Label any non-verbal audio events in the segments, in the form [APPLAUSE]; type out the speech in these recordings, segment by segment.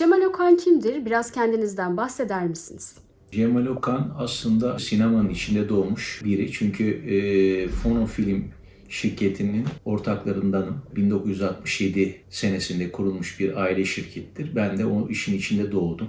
Cemal Okan kimdir? Biraz kendinizden bahseder misiniz? Cemal Okan aslında sinemanın içinde doğmuş biri. Çünkü e, Fonofilm şirketinin ortaklarındanım. 1967 senesinde kurulmuş bir aile şirkettir. Ben de o işin içinde doğdum.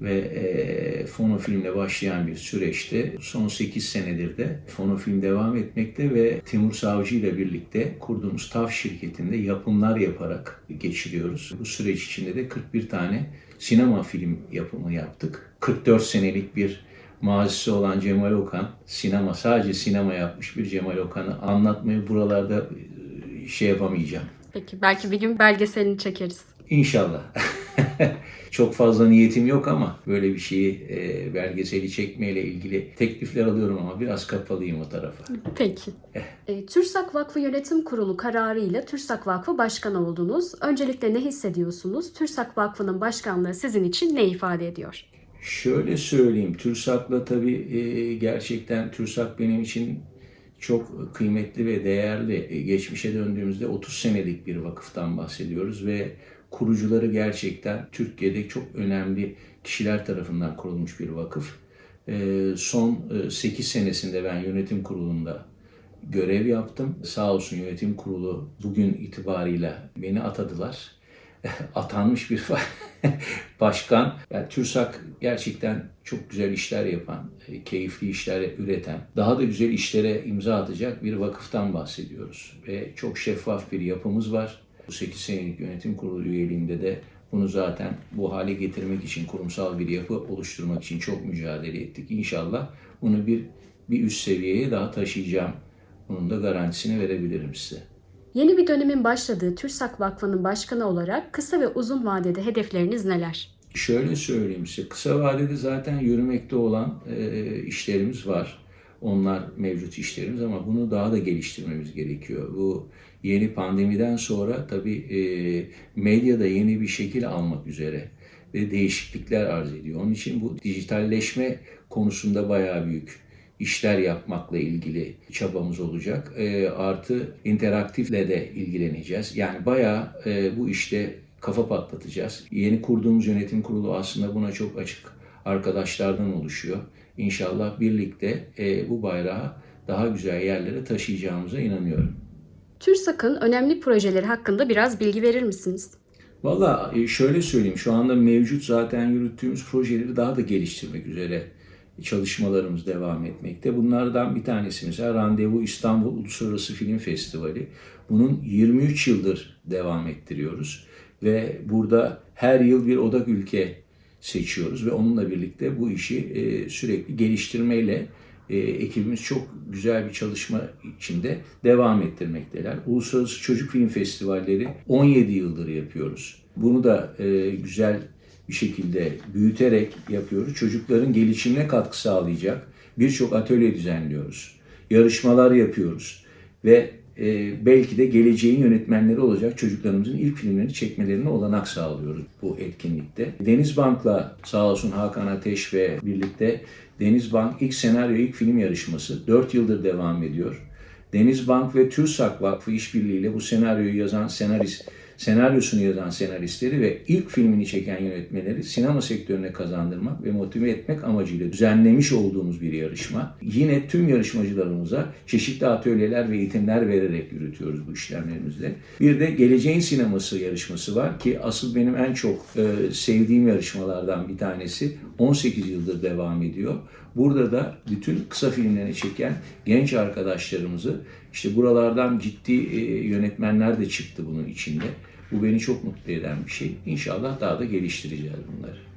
Ve e, Fonofilm'le başlayan bir süreçte son 8 senedir de Fonofilm devam etmekte ve Timur Savcı ile birlikte kurduğumuz TAV şirketinde yapımlar yaparak geçiriyoruz. Bu süreç içinde de 41 tane sinema film yapımı yaptık. 44 senelik bir mazisi olan Cemal Okan, sinema, sadece sinema yapmış bir Cemal Okan'ı anlatmayı buralarda e, şey yapamayacağım. Peki belki bir gün belgeselini çekeriz. İnşallah. [LAUGHS] [LAUGHS] Çok fazla niyetim yok ama böyle bir şeyi e, belgeseli çekmeyle ilgili teklifler alıyorum ama biraz kapalıyım o tarafa. Peki. E, TÜRSAK Vakfı Yönetim Kurulu kararıyla TÜRSAK Vakfı Başkanı oldunuz. Öncelikle ne hissediyorsunuz? TÜRSAK Vakfı'nın başkanlığı sizin için ne ifade ediyor? Şöyle söyleyeyim, TÜRSAK'la tabii e, gerçekten TÜRSAK benim için çok kıymetli ve değerli. E, Geçmişe döndüğümüzde 30 senelik bir vakıftan bahsediyoruz ve kurucuları gerçekten Türkiye'de çok önemli kişiler tarafından kurulmuş bir vakıf. E, Son 8 senesinde ben yönetim kurulunda görev yaptım. Sağ olsun yönetim kurulu bugün itibarıyla beni atadılar. [LAUGHS] Atanmış bir [LAUGHS] başkan. Yani TÜRSAK gerçekten çok güzel işler yapan, e, keyifli işler üreten, daha da güzel işlere imza atacak bir vakıftan bahsediyoruz. Ve çok şeffaf bir yapımız var. Bu 8 senelik yönetim kurulu üyeliğinde de bunu zaten bu hale getirmek için, kurumsal bir yapı oluşturmak için çok mücadele ettik. İnşallah bunu bir bir üst seviyeye daha taşıyacağım. Bunun da garantisini verebilirim size. Yeni bir dönemin başladığı TÜRSAK Vakfı'nın başkanı olarak kısa ve uzun vadede hedefleriniz neler? Şöyle söyleyeyim size, kısa vadede zaten yürümekte olan e, işlerimiz var. Onlar mevcut işlerimiz ama bunu daha da geliştirmemiz gerekiyor. Bu yeni pandemiden sonra tabii e, medyada yeni bir şekil almak üzere ve değişiklikler arz ediyor. Onun için bu dijitalleşme konusunda bayağı büyük işler yapmakla ilgili çabamız olacak. E, artı interaktifle de ilgileneceğiz. Yani bayağı e, bu işte kafa patlatacağız. Yeni kurduğumuz yönetim kurulu aslında buna çok açık arkadaşlardan oluşuyor. İnşallah birlikte e, bu bayrağı daha güzel yerlere taşıyacağımıza inanıyorum. TÜRSAK'ın önemli projeleri hakkında biraz bilgi verir misiniz? Valla e, şöyle söyleyeyim şu anda mevcut zaten yürüttüğümüz projeleri daha da geliştirmek üzere çalışmalarımız devam etmekte. Bunlardan bir tanesi mesela Randevu İstanbul Uluslararası Film Festivali. Bunun 23 yıldır devam ettiriyoruz ve burada her yıl bir odak ülke seçiyoruz ve onunla birlikte bu işi e, sürekli geliştirmeyle e, ekibimiz çok güzel bir çalışma içinde devam ettirmekteler. Uluslararası Çocuk Film Festivalleri 17 yıldır yapıyoruz. Bunu da e, güzel bir şekilde büyüterek yapıyoruz. Çocukların gelişimine katkı sağlayacak birçok atölye düzenliyoruz. Yarışmalar yapıyoruz ve e, belki de geleceğin yönetmenleri olacak çocuklarımızın ilk filmlerini çekmelerine olanak sağlıyoruz bu etkinlikte. Denizbank'la sağ olsun Hakan Ateş ve birlikte Denizbank ilk senaryo ilk film yarışması 4 yıldır devam ediyor. Denizbank ve TÜRSAK Vakfı işbirliğiyle bu senaryoyu yazan senarist senaryosunu yazan senaristleri ve ilk filmini çeken yönetmenleri sinema sektörüne kazandırmak ve motive etmek amacıyla düzenlemiş olduğumuz bir yarışma. Yine tüm yarışmacılarımıza çeşitli atölyeler ve eğitimler vererek yürütüyoruz bu işlemlerimizle. Bir de Geleceğin Sineması yarışması var ki asıl benim en çok e, sevdiğim yarışmalardan bir tanesi 18 yıldır devam ediyor. Burada da bütün kısa filmlerini çeken genç arkadaşlarımızı işte buralardan ciddi e, yönetmenler de çıktı bunun içinde. Bu beni çok mutlu eden bir şey. İnşallah daha da geliştireceğiz bunları.